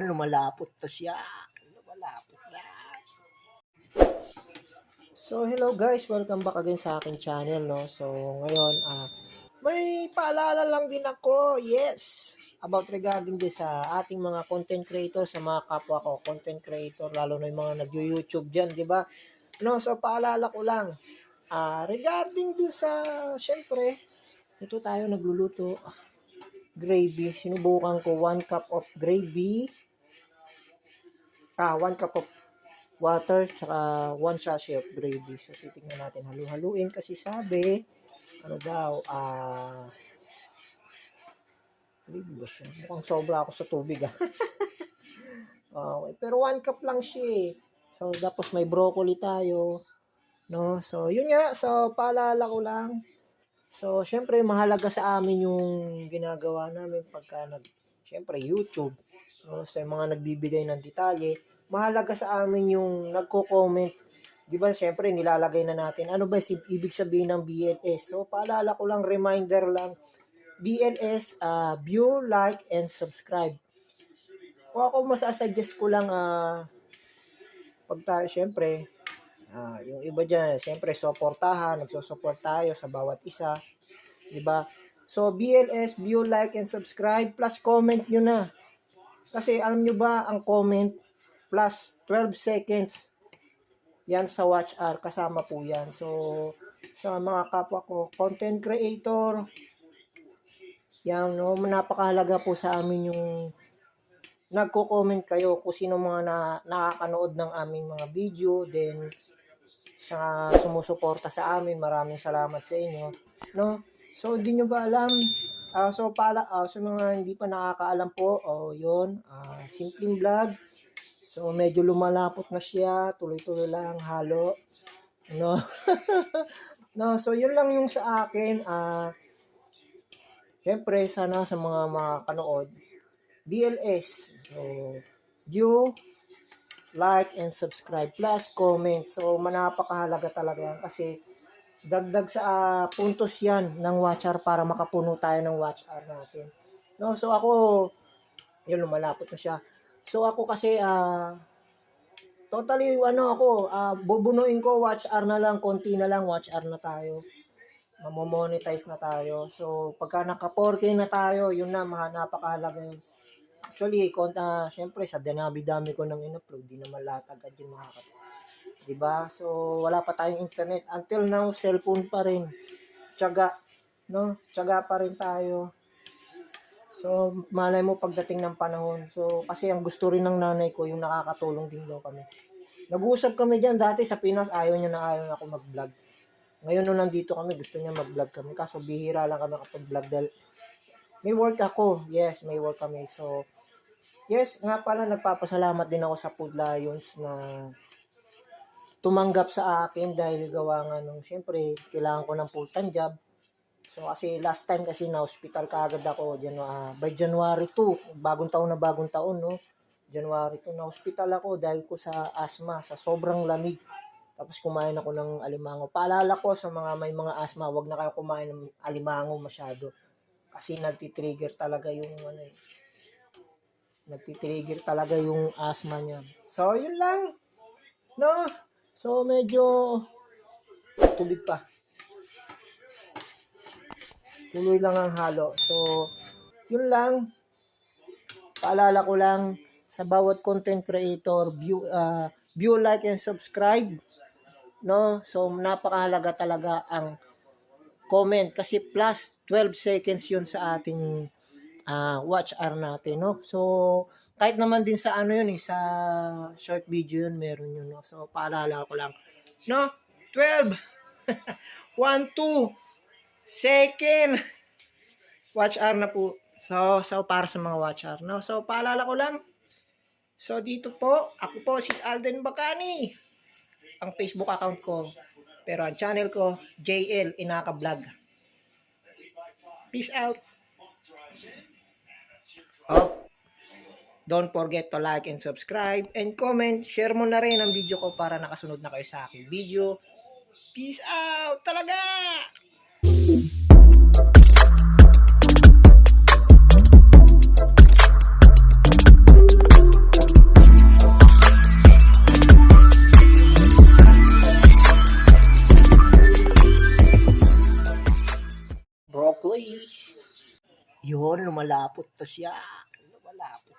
lumalapot to siya. Lumalapot na. So, hello guys. Welcome back again sa aking channel, no? So, ngayon, ah, may paalala lang din ako. Yes! About regarding din sa ating mga content creator, sa mga kapwa ko, content creator, lalo na yung mga nag-YouTube dyan, di ba? No, so paalala ko lang. Ah, regarding din sa, syempre, ito tayo nagluluto. Gravy. Sinubukan ko one cup of gravy. Ah, one cup of water, tsaka one sachet of gravy. So, titingnan natin. Halu-haluin kasi sabi, ano daw, ah, gravy ba siya? Mukhang sobra ako sa tubig, ah. okay. Pero one cup lang siya, eh. So, tapos may broccoli tayo. No? So, yun nga. So, paalala ko lang. So, syempre, mahalaga sa amin yung ginagawa namin pagka nag, syempre, YouTube. No? Yung mga nagbibigay ng detalye. Mahalaga sa amin yung nagko-comment. Di ba, syempre, nilalagay na natin. Ano ba si ibig sabihin ng BLS? So, paalala ko lang, reminder lang. BLS, uh, view, like, and subscribe. Kung ako masasuggest ko lang, ah, pag tayo, syempre, ah, yung iba dyan, syempre, supportahan, nagsusupport tayo sa bawat isa. Diba? So, BLS, view, like, and subscribe, plus comment nyo na. Kasi, alam nyo ba, ang comment, plus 12 seconds, yan sa watch hour, kasama po yan. So, sa mga kapwa ko, content creator, yan, no, napakahalaga po sa amin yung nagko-comment kayo kung sino mga na, nakakanood ng aming mga video, then sa sumusuporta sa amin, maraming salamat sa inyo. No? So, di nyo ba alam? Ah, so, pala, ah, sa mga hindi pa nakakaalam po, oh, yun, ah, simpleng vlog. So, medyo lumalapot na siya, tuloy-tuloy lang, halo. No? no, so, yun lang yung sa akin. Ah, Siyempre, sana sa mga makakanood, DLS. So, view, like, and subscribe. Plus, comment. So, manapakahalaga talaga yan kasi dagdag sa ah, puntos yan ng watch hour para makapuno tayo ng watch hour natin. No, so ako, yun, lumalapot na siya. So, ako kasi, ah, totally, ano ako, ah, bubunuin ko, watch hour na lang, konti na lang, watch hour na tayo mamomonetize na tayo. So, pagka naka 4K na tayo, yun na, napakahalaga yun. Actually, konta, syempre, sa dinabi-dami ko nang in-upload, di naman lahat agad yung makakat. Diba? So, wala pa tayong internet. Until now, cellphone pa rin. Tsaga. No? Tsaga pa rin tayo. So, malay mo pagdating ng panahon. So, kasi ang gusto rin ng nanay ko, yung nakakatulong din daw kami. Nag-uusap kami dyan dati sa Pinas, ayaw niya na ayaw ako mag-vlog. Ngayon nung nandito kami, gusto niya mag-vlog kami. Kaso bihira lang kami kapag vlog dahil may work ako. Yes, may work kami. So, yes, nga pala nagpapasalamat din ako sa Food Lions na tumanggap sa akin dahil gawa nga nung, syempre, kailangan ko ng full-time job. So, kasi last time kasi na hospital kaagad ako Janu- ah, by January 2, bagong taon na bagong taon, no? January 2 na hospital ako dahil ko sa asthma, sa sobrang lamig. Tapos kumain ako ng alimango. Paalala ko sa mga may mga asthma, wag na kayo kumain ng alimango masyado. Kasi nagtitrigger talaga yung ano eh. Nagtitrigger talaga yung asthma niya. So, yun lang. No? So, medyo tubig pa. Tuloy lang ang halo. So, yun lang. Paalala ko lang sa bawat content creator, view, ah, view, like, and subscribe. No? So, napakahalaga talaga ang comment kasi plus 12 seconds yun sa ating ah, watch hour natin, no? So, kahit naman din sa ano yun, eh, sa short video yun, meron yun, no? So, paalala ko lang. No? 12! 1, 2, second! Watch hour na po. So, so para sa mga watch hour, no? So, paalala ko lang. So, dito po, ako po si Alden Bacani. Ang Facebook account ko. Pero ang channel ko, JL Inaka Vlog. Peace out. Oh, Don't forget to like and subscribe and comment. Share mo na rin ang video ko para nakasunod na kayo sa aking video. Peace out talaga! Broccoli. Yun, lumalapot pa siya. Lumalapot.